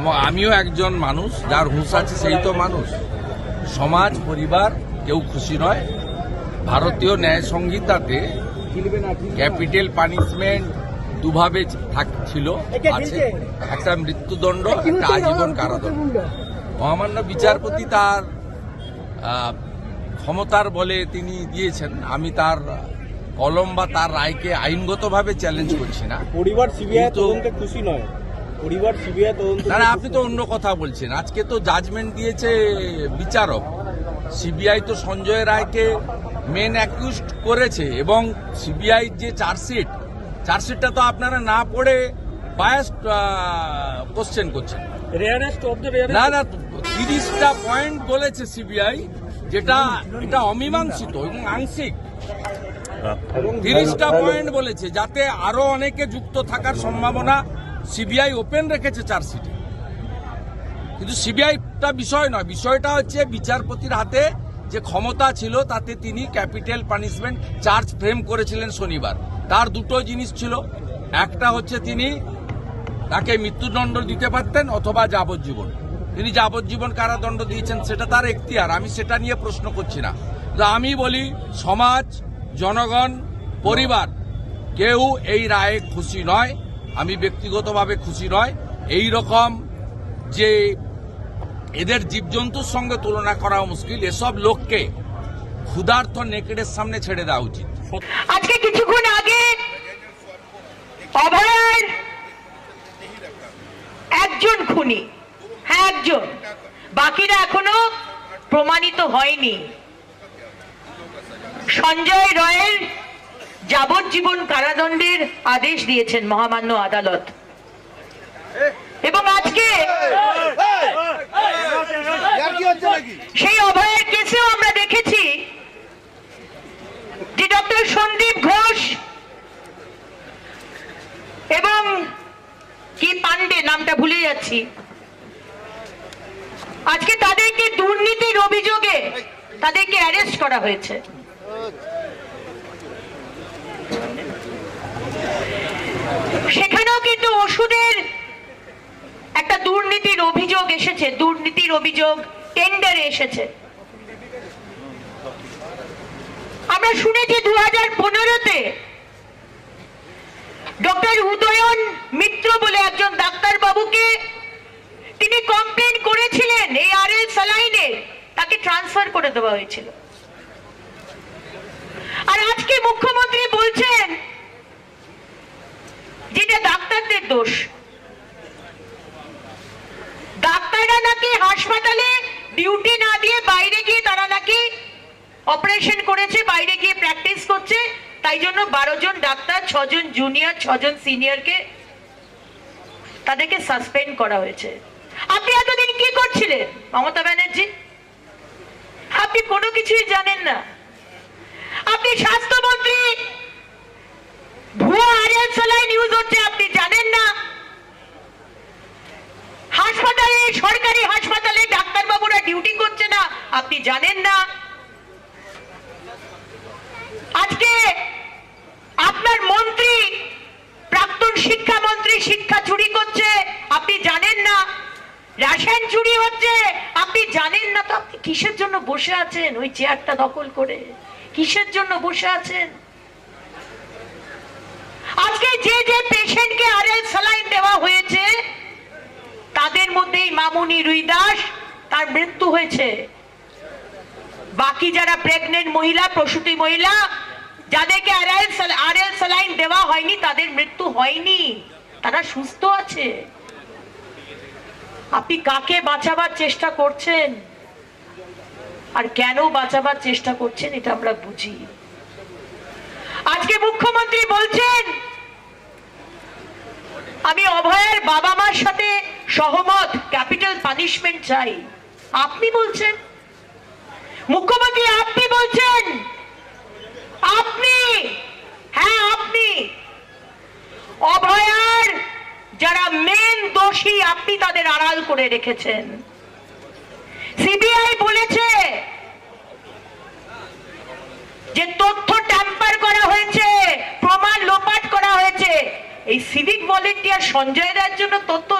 এবং আমিও একজন মানুষ যার হুঁশ আছে সেই তো মানুষ। সমাজ পরিবার কেউ খুশি নয়। ভারতীয় ন্যায় সংহিতাতে ক্যাপিটাল পানিশমেন্ট দুভাবে ছিল। আছে একটা মৃত্যুদণ্ড একটা আজীবন কারাদণ্ড। মহামান্য বিচারপতি তার ক্ষমতার বলে তিনি দিয়েছেন। আমি তার কলম বা তার রায়কে আইনগতভাবে চ্যালেঞ্জ করছি না। পরিবার সিবিআই তদন্তে খুশি নয়। পরিবার সিবিআই তদন্ত না আপনি তো অন্য কথা বলছেন। আজকে তো জাজমেন্ট দিয়েছে বিচারক। সিবিআই তো সঞ্জয় রায়কে মেন অ্যাকিউজ করেছে এবং সিবিআই যে চার্জশিট চার্জশিটটা তো আপনারা না পড়ে বায়াস কোশ্চেন করছেন। রেয়ারেস্ট অফ দ্য না না তিরিশটা পয়েন্ট বলেছে সিবিআই যেটা এটা অমীমাংসিত এবং আংশিক। তিরিশটা পয়েন্ট বলেছে যাতে আরও অনেকে যুক্ত থাকার সম্ভাবনা সিবিআই ওপেন রেখেছে চার্জশিটে কিন্তু সিবিআইটা বিষয় নয়। বিষয়টা হচ্ছে বিচারপতির হাতে যে ক্ষমতা ছিল, তাতে তিনি ক্যাপিটাল পানিশমেন্ট চার্জ ফ্রেম করেছিলেন শনিবার। তার দুটো জিনিস ছিল। একটা হচ্ছে তিনি তাকে মৃত্যুদণ্ড দিতে পারতেন অথবা যাবজ্জীবন। তিনি যাবজ্জীবন কারাদণ্ড দিয়েছেন, সেটা তার এখতিয়ার। আমি সেটা নিয়ে প্রশ্ন করছি না। আমি বলি, সমাজ, জনগণ, পরিবার, কেউ এই রায়ে খুশি নয়। আমি ব্যক্তিগতভাবে খুশি নয়। এই রকম যে এদের জীবজন্তুর সঙ্গে তুলনা করা মুশকিল। এসব লোককে ক্ষুধার্থ নেকেডের সামনে ছেড়ে দেওয়া উচিত। আজকে কিছুক্ষণ আগে একজন খুনি হ্যাঁ একজন। বাকিরা এখনও প্রমাণিত হয়নি। সঞ্জয় রয়ের যাবজ্জীবন কারাদণ্ডের আদেশ দিয়েছেন মহামান্য আদালত। এবং আজকে সেই অভয়ের কেসেও আমরা দেখেছি যে ডক্টর সন্দীপ ঘোষ এবং কি পান্ডে নামটা ভুলে যাচ্ছি। আজকে তাদেরকে দুর্নীতির অভিযোগে তাদেরকে অ্যারেস্ট করা হয়েছে। সেখানেও কিন্তু ওষুধের একটা দুর্নীতির অভিযোগ এসেছে, দুর্নীতির অভিযোগ টেন্ডারে এসেছে। আমরা শুনেছি দু হাজার পনেরোতে ডক্টর উদয়ন মিত্র বলে একজন ডাক্তার বাবুকে তিনি কমপ্লেন করেছিলেন, এই আর এল সালাইনে তাকে ট্রান্সফার করে দেওয়া হয়েছিল। আর আজকে মুখ্যমন্ত্রী বলছেন যেটা ডাক্তারদের দোষ। ডাক্তাররা নাকি হাসপাতালে ডিউটি না দিয়ে বাইরে গিয়ে তারা নাকি অপারেশন করেছে, বাইরে গিয়ে প্র্যাকটিস করছে, তাই জন্য বারো জন ডাক্তার ছজন জুনিয়র ছজন সিনিয়রকে তাদেরকে সাসপেন্ড করা হয়েছে। আপনি এতদিন কি করছিলেন, মমতা ব্যানার্জি? আপনি কোনো কিছুই জানেন না। আপনি স্বাস্থ্যমন্ত্রী, ভুয়া আরিয়ান সালাই নিউজ হচ্ছে আপনি জানেন না হাসপাতালে সরকারি হাসপাতালে ডাক্তারবাবুরা ডিউটি করছে না আপনি জানেন না? আজকে আপনার মন্ত্রী, প্রাক্তন শিক্ষামন্ত্রী শিক্ষা চুরি করছে, আপনি জানেন না? রেশন চুরি হচ্ছে, আপনি জানেন না তো? আপনি কিসের জন্য বসে আছেন ওই চেয়ারটা দখল করে? কিসের জন্য বসে আছেন? আজকে যে যে পেশেন্টকে আরএল সালাইন দেওয়া হয়েছে, তাদের মধ্যেই মামুনি রুইদাস, তার মৃত্যু হয়েছে। বাকি যারা প্রেগনেন্ট মহিলা, প্রসূতি মহিলা, যাদেরকে আরএল সালাইন দেওয়া হয়নি, তাদের মৃত্যু হয়নি। তারা সুস্থ আছে। আপনি কাকে বাঁচাবার চেষ্টা করছেন? আর কেন বাঁচাবার চেষ্টা করছেন, এটা আমরা বুঝি। আজকে মুখ্যমন্ত্রী বলছেন, আমি অভয়ের বাবা মার সাথে সহমত ক্যাপিটাল পানিশমেন্ট চাই। আপনি বলছেন? মুখ্যমন্ত্রী, আপনি বলছেন? আপনি? হ্যাঁ আপনি। অভয়ার যারা মেন দোষী, আপনি তাদের আড়াল করে রেখেছেন। সিবিআই বলেছে যে তথ্য ট্যাম্পার করা হয়েছে, প্রমাণ লোপাট করা হয়েছে। এই সিভিক ভলেন্টিয়ার সঞ্জয় রায়ের জন্য তথ্য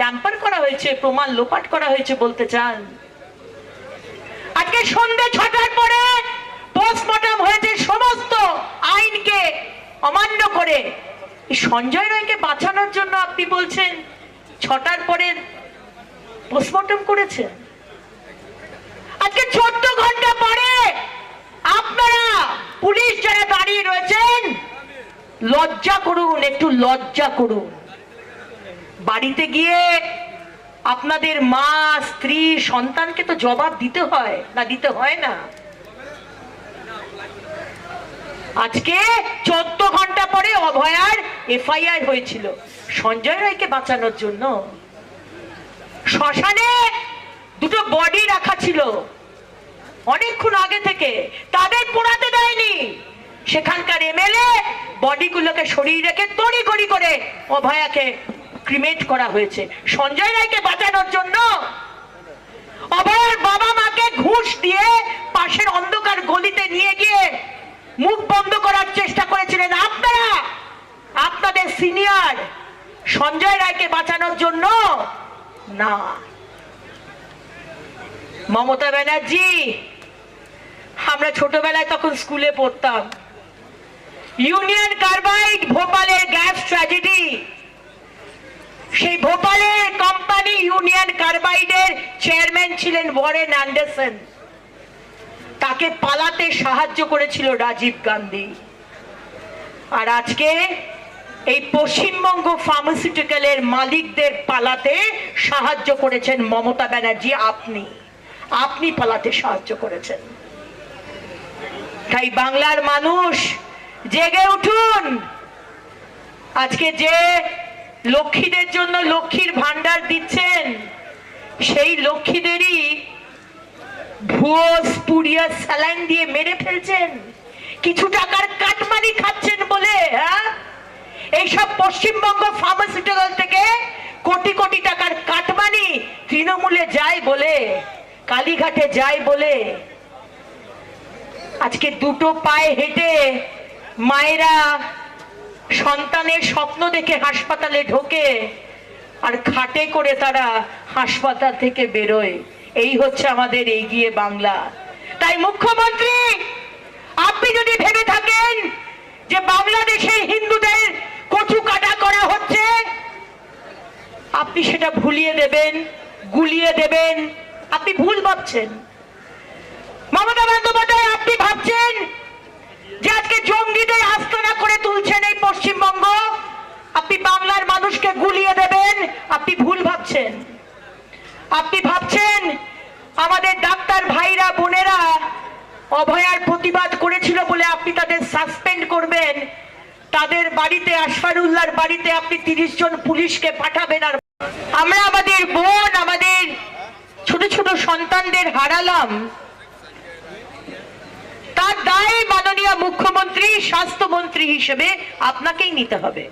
ট্যাম্পার করা হয়েছে, প্রমাণ লোপাট করা হয়েছে বলতে চান। আজকে সন্ধ্যে ছটার পরে পোস্টমর্টম হয়েছে সমস্ত আইনকে অমান্য করে। সঞ্জয় রায়কে বাঁচানোর জন্য আপনি বলছেন, ছটার পরে পোস্টমর্টম করেছেন? আজকে চোদ্দ ঘণ্টা পরে আপনারা পুলিশ যারা দাঁড়িয়ে রয়েছেন, লজ্জা করুন, একটু লজ্জা করুন। বাড়িতে গিয়ে আপনাদের মা, স্ত্রী, সন্তানকে তো জবাব দিতে হয় না দিতে হয় না। আজকে চোদ্দ ঘণ্টা পরে অভয়ার এফআইআর হয়েছিল। সঞ্জয় রায়কে বাঁচানোর জন্য। শ্মশানে দুটো বডি রাখা ছিল। অনেকক্ষণ আগে থেকে। তাদের পোড়াতে দেয়নি। সেখানকার এমএলএ বডিগুলোকে সরিয়ে রেখে তড়ি করে অভয়াকে ক্রিমেট করা হয়েছে। সঞ্জয় রায়কে বাঁচানোর জন্য অভয়ের বাবা মাকে ঘুষ দিয়ে পাশের অন্ধকার গলিতে নিয়ে গিয়ে মুখ বন্ধ করার চেষ্টা করেছিলেন আপনারা। আপনাদের সিনিয়র সঞ্জয় রায়কে বাঁচানোর জন্য না। মমতা ব্যানার্জি, আমরা ছোটবেলায় তখন স্কুলে পড়তাম। ইউনিয়ন কার্বাইড, ভোপালের গ্যাস ট্র্যাজেডি। সেই ভোপালের কোম্পানি ইউনিয়ন কার্বাইডের চেয়ারম্যান ছিলেন ওয়ারেন অ্যান্ডারসন তাকে পালাতে সাহায্য করেছিল রাজীব গান্ধী। আর আজকে এই পশ্চিমবঙ্গ ফার্মাসিউটিক্যালের মালিকদের পালাতে সাহায্য করেছেন মমতা ব্যানার্জি আপনি। আপনি পালাতে সাহায্য করেছেন। তাই বাংলার মানুষ, জেগে উঠুন। আজকে যে লক্ষ্মীদের জন্য লক্ষ্মীর ভান্ডার দিচ্ছেন। সেই লক্ষ্মীদেরই ভুয়ো স্পুরিয়া স্যালাইন দিয়ে মেরে ফেলছেন। কিছু টাকার কাটমানি খাচ্ছেন বলে হ্যাঁ? এইসব পশ্চিমবঙ্গ ফার্মাসিউটিক্যাল থেকে কোটি কোটি টাকার কাটমানি তৃণমূলে যায় বলে, কালীঘাটে যায় বলে। আজকে দুটো পায়ে হেঁটে মায়েরা সন্তানের স্বপ্ন দেখে হাসপাতালে ঢোকে আর খাটে করে তারা হাসপাতাল থেকে বেরোয়। এই হচ্ছে আমাদের এগিয়ে বাংলা। তাই মুখ্যমন্ত্রী, আপনি যদি ভেবে থাকেন যে বাংলাদেশে হিন্দুদের কচু কাটা করা হচ্ছে, আপনি সেটা ভুলিয়ে দেবেন, গুলিয়ে দেবেন। আপনি ভুল ভাবছেন। মমতা বন্দ্যোপাধ্যায়, আপনি ভাবছেন আজকে জঙ্গিদের আস্তানা করে তুলছেন এই পশ্চিমবঙ্গ। আপনি বাংলার মানুষকে গুলিয়ে দেবেন, আপনি ভুল ভাবছেন। আপনি ভাবছেন, আমাদের ডাক্তার ভাইরা, বোনেরা অভয়ার প্রতিবাদ করেছিল বলে আপনি তাদের সাসপেন্ড করবেন। তাদের বাড়িতে, আশফারুল্লাহর বাড়িতে আপনি তিরিশ জন পুলিশকে পাঠাবেন আর আমরা আমাদের বোন, আমাদের ছোট ছোট সন্তানদের হারালাম। দায় মাননীয় মুখ্যমন্ত্রী স্বাস্থ্যমন্ত্রী হিসেবে আপনাকেই নিতে হবে।